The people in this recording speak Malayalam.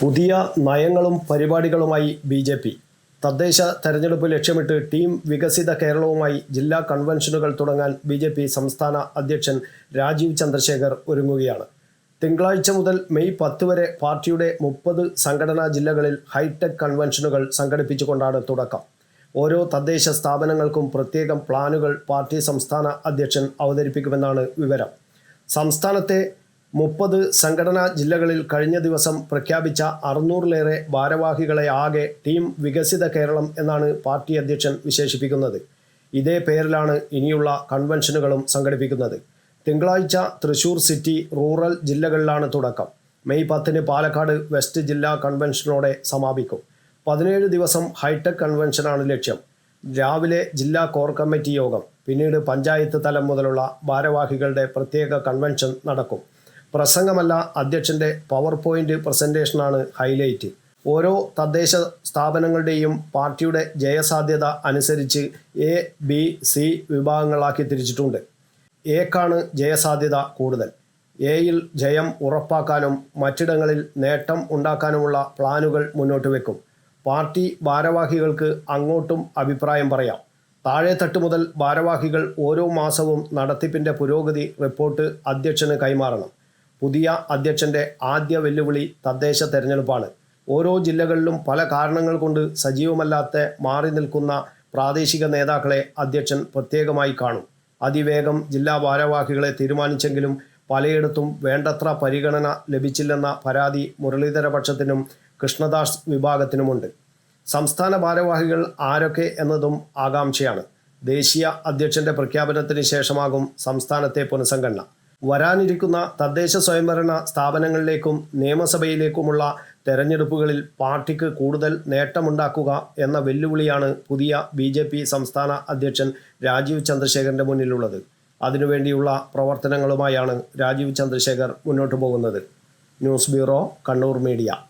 പുതിയ നയങ്ങളും പരിപാടികളുമായി ബി ജെ പി. തദ്ദേശ തെരഞ്ഞെടുപ്പ് ലക്ഷ്യമിട്ട് ടീം വികസിത കേരളവുമായി ജില്ലാ കൺവെൻഷനുകൾ തുടങ്ങാൻ ബി ജെ പി സംസ്ഥാന അധ്യക്ഷൻ രാജീവ് ചന്ദ്രശേഖർ ഒരുങ്ങുകയാണ്. തിങ്കളാഴ്ച മുതൽ മെയ് പത്ത് വരെ പാർട്ടിയുടെ മുപ്പത് സംഘടനാ ജില്ലകളിൽ ഹൈടെക് കൺവെൻഷനുകൾ സംഘടിപ്പിച്ചുകൊണ്ടാണ് തുടക്കം. ഓരോ തദ്ദേശ സ്ഥാപനങ്ങൾക്കും പ്രത്യേകം പ്ലാനുകൾ പാർട്ടി സംസ്ഥാന അധ്യക്ഷൻ അവതരിപ്പിക്കുമെന്നാണ് വിവരം. സംസ്ഥാനത്തെ മുപ്പത് സംഘടനാ ജില്ലകളിൽ കഴിഞ്ഞ ദിവസം പ്രഖ്യാപിച്ച അറുന്നൂറിലേറെ ഭാരവാഹികളെ ആകെ ടീം വികസിത കേരളം എന്നാണ് പാർട്ടി അധ്യക്ഷൻ വിശേഷിപ്പിക്കുന്നത്. ഇതേ പേരിലാണ് ഇനിയുള്ള കൺവെൻഷനുകളും സംഘടിപ്പിക്കുന്നത്. തിങ്കളാഴ്ച തൃശൂർ സിറ്റി റൂറൽ ജില്ലകളിലാണ് തുടക്കം. മെയ് പത്തിന് പാലക്കാട് വെസ്റ്റ് ജില്ലാ കൺവെൻഷനോടെ സമാപിക്കും. പതിനേഴ് ദിവസം ഹൈടെക് കൺവെൻഷനാണ് ലക്ഷ്യം. രാവിലെ ജില്ലാ കോർ കമ്മിറ്റി യോഗം പിന്നീട് പഞ്ചായത്ത് തലം മുതലുള്ള ഭാരവാഹികളുടെ പ്രത്യേക കൺവെൻഷൻ നടക്കും. പ്രസംഗമല്ല അധ്യക്ഷന്റെ പവർ പോയിന്റ് പ്രസന്റേഷനാണ് ഹൈലൈറ്റ്. ഓരോ തദ്ദേശ സ്ഥാപനങ്ങളുടെയും പാർട്ടിയുടെ ജയസാധ്യത അനുസരിച്ച് എ ബി സി വിഭാഗങ്ങളാക്കി തിരിച്ചിട്ടുണ്ട്. എക്കാണ് ജയസാധ്യത കൂടുതൽ. എയിൽ ജയം ഉറപ്പാക്കാനും മറ്റിടങ്ങളിൽ നേട്ടം ഉണ്ടാക്കാനുമുള്ള പ്ലാനുകൾ മുന്നോട്ട് വെക്കും. പാർട്ടി ഭാരവാഹികൾക്ക് അങ്ങോട്ടും അഭിപ്രായം പറയാം. താഴെത്തട്ട് മുതൽ ഭാരവാഹികൾ ഓരോ മാസവും നടത്തിപ്പിന്റെ പുരോഗതി റിപ്പോർട്ട് അധ്യക്ഷന് കൈമാറണം. പുതിയ അധ്യക്ഷന്റെ ആദ്യ വെല്ലുവിളി തദ്ദേശ തെരഞ്ഞെടുപ്പാണ്. ഓരോ ജില്ലകളിലും പല കാരണങ്ങൾ കൊണ്ട് സജീവമല്ലാത്ത മാറി നിൽക്കുന്ന പ്രാദേശിക നേതാക്കളെ അധ്യക്ഷൻ പ്രത്യേകമായി കാണും. അതിവേഗം ജില്ലാ ഭാരവാഹികളെ തീരുമാനിച്ചെങ്കിലും പലയിടത്തും വേണ്ടത്ര പരിഗണന ലഭിച്ചില്ലെന്ന പരാതി മുരളീധരപക്ഷത്തിനും കൃഷ്ണദാസ് വിഭാഗത്തിനുമുണ്ട്. സംസ്ഥാന ഭാരവാഹികൾ ആരൊക്കെ എന്നതും ആകാംക്ഷയാണ്. ദേശീയ അധ്യക്ഷന്റെ പ്രഖ്യാപനത്തിന് ശേഷമാകും സംസ്ഥാനത്തെ പുനഃസംഘടന. വരാനിരിക്കുന്ന തദ്ദേശ സ്വയംഭരണ സ്ഥാപനങ്ങളിലേക്കും നിയമസഭയിലേക്കുമുള്ള തെരഞ്ഞെടുപ്പുകളിൽ പാർട്ടിക്ക് കൂടുതൽ നേട്ടമുണ്ടാക്കുക എന്ന വെല്ലുവിളിയാണ് പുതിയ ബി ജെ പി സംസ്ഥാന അധ്യക്ഷൻ രാജീവ് ചന്ദ്രശേഖറിന്റെ മുന്നിലുള്ളത്. അതിനുവേണ്ടിയുള്ള പ്രവർത്തനങ്ങളുമായാണ് രാജീവ് ചന്ദ്രശേഖർ മുന്നോട്ട് പോകുന്നത്. News bureau Kannur media.